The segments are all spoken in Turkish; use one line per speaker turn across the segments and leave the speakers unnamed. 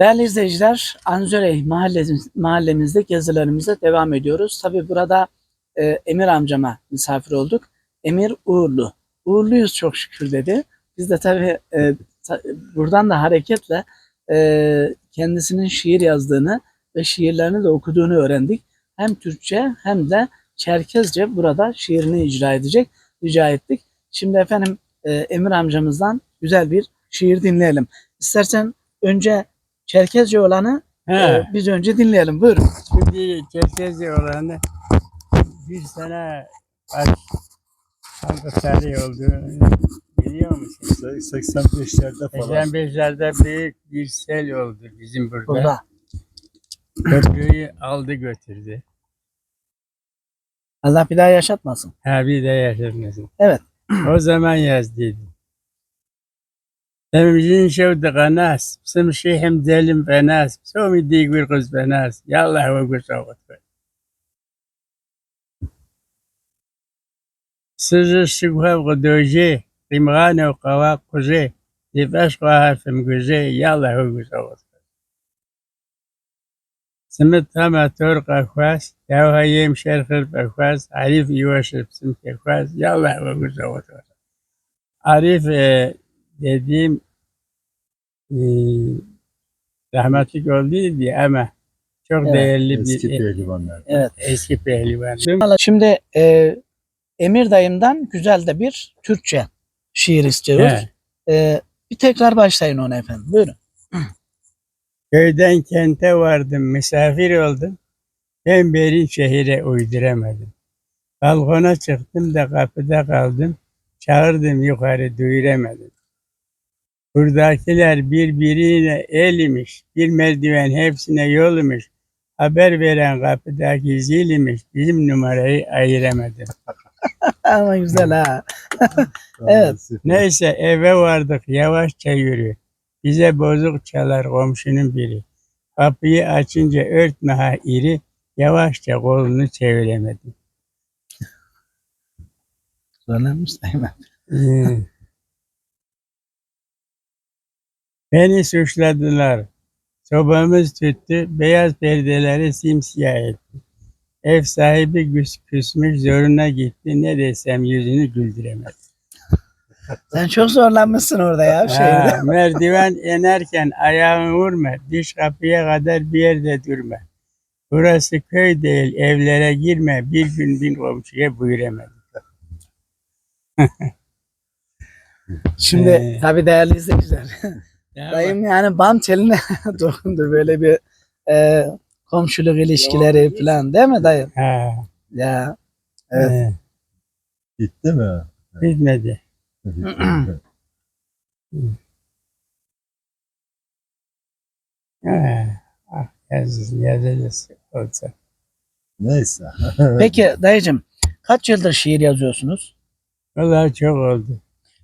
Değerli izleyiciler, Anzörey mahallemiz, mahallemizde gezilerimize devam ediyoruz. Tabi burada e, Emir amcama misafir olduk. Emir Uğurlu. Uğurluyuz çok şükür dedi. Biz de tabi buradan da hareketle e, kendisinin şiir yazdığını ve şiirlerini de okuduğunu öğrendik. Hem Türkçe hem de Çerkezce burada şiirini icra edecek. Rica ettik. Şimdi efendim e, Emir amcamızdan güzel bir şiir dinleyelim. İstersen önce Çerkezce olanı
He.
e, biz önce dinleyelim. Buyurun.
Şimdi Çerkezi olanı bir sene kaç hangi tarih olduğunu biliyor musun?
85'lerde falan.
85'lerde büyük bir sel oldu bizim burada.
Burada.
Köprüyü aldı götürdü.
Allah bir daha yaşatmasın.
Ha bir de yaşatmasın.
Evet.
O zaman لما شو دغا ناس سمشي حمدالم فناس سومي ديقوي القز فناس يلا هو يقول شو صوت سجل شبها وغدوجي قمغانة وقواق قجي يبقاش قاها في مقجي يلا هو يقول شو صوت سمت هما تورق أخواس ياوها يمشي شرخر بأخواس عريف يواشر بسمك أخواس يلا هو يقول شو صوت عريف dediğim e, rahmetlik olduydu ya ama çok
Evet,
değerli
Eski
bir
pehlivanlar.
Evet.
eski pehlivan.
Şimdi e, Emir dayımdan güzel de bir Türkçe şiir istiyoruz.
He.
E, bir tekrar başlayın ona efendim. Buyurun.
Köyden kente vardım, misafir oldum. Ben beri şehire uyduramadım. Balkona çıktım da kapıda kaldım. Çağırdım yukarı duyuramadım. Buradakiler birbirine el imiş. Bir merdiven hepsine yol imiş. Haber veren kapıdaki zil imiş. Bizim numarayı ayıramadım.
Ama güzel ha. Evet.
Neyse eve vardık yavaşça yürü. Bize bozuk çalar komşunun biri. Kapıyı açınca örtme ha iri. Yavaşça kolunu çeviremedim.
Zorlanmış dayım.
Hmm. Beni suçladılar. Sobamız tuttu, beyaz perdeleri simsiyah etti. Ev sahibi küs, küsmüş zoruna gitti. Ne desem yüzünü güldüremedi.
Sen çok zorlanmışsın orada ya
Ha,
şehirde.
merdiven inerken ayağını vurma. Diş kapıya kadar bir yerde durma. Burası köy değil, evlere girme. Bir gün bin komşuya buyuramadım.
Şimdi
Ee.
tabii değerli izleyiciler. Dayım yani bam teline dokundu böyle bir e, komşuluk ilişkileri falan değil mi dayım?
Ha,
Ya Evet.
evet.
Gitti mi?
Bitmedi. Ha, ah.
Neyse.
peki dayıcım kaç yıldır şiir yazıyorsunuz?
Vallahi çok oldu.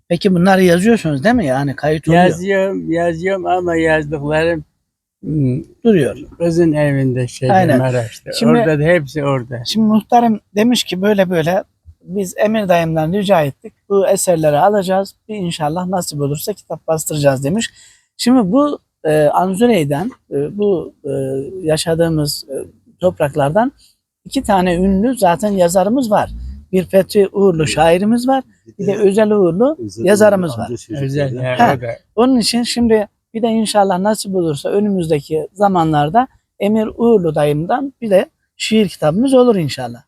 Peki bunları yazıyorsunuz değil mi? Yani kayıt oluyor.
Yazıyorum, yazıyorum ama yazdıklarım hmm,
Duruyor.
kızın evinde şeyde
Aynen.
Maraş'ta.
Şimdi-
Orada da hepsi orada.
Şimdi muhtarım demiş ki böyle böyle biz Emir dayımdan rica ettik. Bu eserleri alacağız. Bir inşallah nasip olursa kitap bastıracağız demiş. Şimdi bu e, Anzurey'den e, bu e, yaşadığımız e, topraklardan iki tane ünlü zaten yazarımız var. Bir Fethi Uğurlu şairimiz var. Bir de Özel Uğurlu yazarımız var.
Özel.
Ha. Onun için şimdi bir de inşallah nasip olursa önümüzdeki zamanlarda Emir Uğurlu dayımdan bir de şiir kitabımız olur inşallah.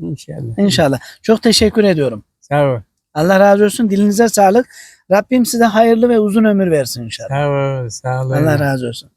İnşallah.
İnşallah. Çok teşekkür ediyorum.
Sağ ol.
Allah razı olsun. Dilinize sağlık. Rabbim size hayırlı ve uzun ömür versin inşallah.
Sağ ol. Sağ ol.
Allah razı olsun.